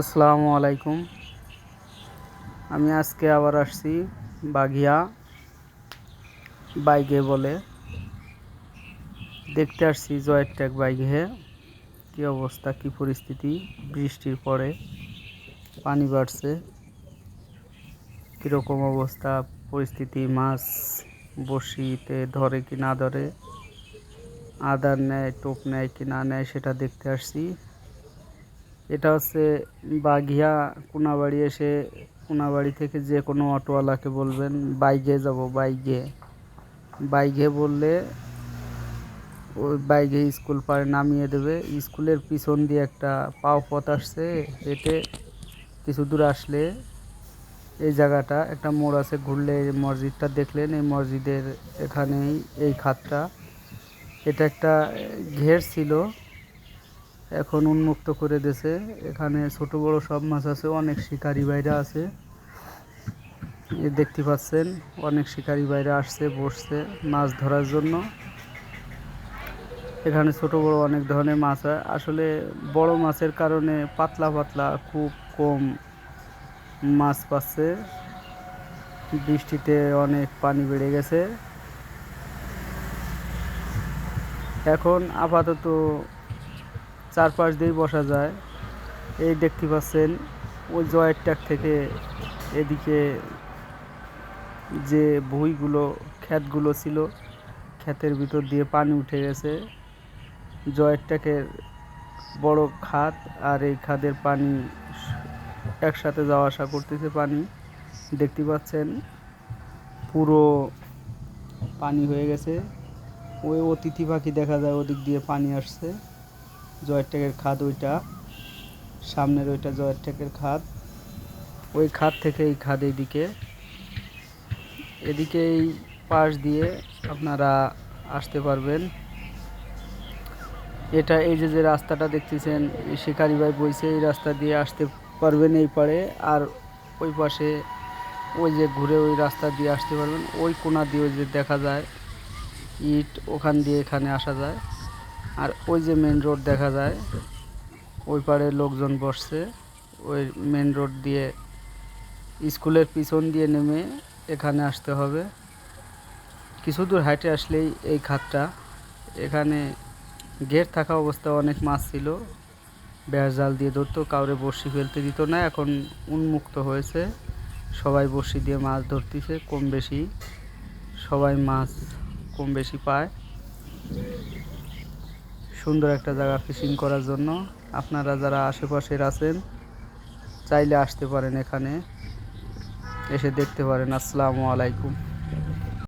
আসসালামু আলাইকুম। আমি আজকে আবার আসছি বাঘিয়া বাইকে বলে। দেখতে আসছি জয়ের ট্যাগ বাইকে কী অবস্থা, কী পরিস্থিতি? বৃষ্টির পরে পানি বাড়ছে। কীরকম অবস্থা? পরিস্থিতি, মাছ বড়শিতে ধরে কি না ধরে? আদার নেয়, টোপ নেয় কি না নেয়, সেটা দেখতে আসছি। এটা হচ্ছে বাঘিয়া কোনাবাড়ি এসে কোনাবাড়ি থেকে যে কোনো অটোওয়ালাকে বলবেন বাইকে যাব বাইকে বাইকে বললে ওই বাইকে স্কুল পাড়ে নামিয়ে দেবে। স্কুলের পিছন দিয়ে একটা পাও পথ আসছে, হেঁটে কিছু দূর আসলে এই জায়গাটা, একটা মোড় আছে ঘুরলে এই মসজিদটা দেখলেন, এই মসজিদের এখানেই এই খাতটা। এটা একটা ঘের ছিল। এখন উন্মুক্ত করে দিয়েছে। এখানে ছোট বড় সব মাছ আছে, অনেক শিকারি বাইরা আছে। দেখতে পাচ্ছেন, অনেক শিকারি বাইরে আসছে, বসছে মাছ ধরার জন্য। এখানে ছোট বড় অনেক ধরনের মাছ হয়। আসলে বড় মাছের কারণে পাতলা পাতলা খুব কম মাছ পাচ্ছে। বৃষ্টিতে অনেক পানি বেড়ে গেছে। এখন আপাতত চারপাশ দিয়েই বসা যায়। এই দেখতে পাচ্ছেন, ওই জয়ের থেকে এদিকে যে ভুঁইগুলো, ক্ষেতগুলো ছিল, ক্ষেতের ভিতর দিয়ে পানি উঠে গেছে। জয়ের ট্যাগের বড় খাত আর এই খাদের পানি একসাথে যাওয়া আসা করতেছে পানি। দেখতে পাচ্ছেন, পুরো পানি হয়ে গেছে। ওই অতিথি পাখি দেখা যায়, ওদিক দিয়ে পানি আসছে। জয়ের ট্যাগের খাদ ওইটা। সামনের ওইটা জয়ের ট্যাগের খাদ। ওই খাদ থেকে এই খাদ এইদিকে। এদিকে এই পাশ দিয়ে আপনারা আসতে পারবেন। এটা এই যে যে রাস্তাটা দেখতেছেন শিকারি ভাই বইছে, এই রাস্তা দিয়ে আসতে পারবেন এই পারে। আর ওই পাশে ওই যে ঘুরে ওই রাস্তা দিয়ে আসতে পারবেন। ওই কোনা দিয়ে যে দেখা যায়, ইট ওখান দিয়ে এখানে আসা যায়। আর ওই যে মেন রোড দেখা যায়, ওই পারে লোকজন বসছে, ওই মেন রোড দিয়ে স্কুলের পিছন দিয়ে নেমে এখানে আসতে হবে। কিছু দূর হাইটে আসলেই এই খাতটা। এখানে গেট থাকা অবস্থায় অনেক মাছ ছিল বেড় জাল দিয়ে ধরতো, কাউরে বড়শি ফেলতে দিত না, এখন উন্মুক্ত হয়েছে। সবাই বড়শি দিয়ে মাছ ধরতেছে, কম বেশি। সবাই মাছ কম বেশি পায়। সুন্দর একটা জায়গা ফিশিং করার জন্য। আপনারা যারা আশেপাশের আছেন, চাইলে আসতে পারেন এখানে। এসে দেখতে পারেন। আসসালামু আলাইকুম।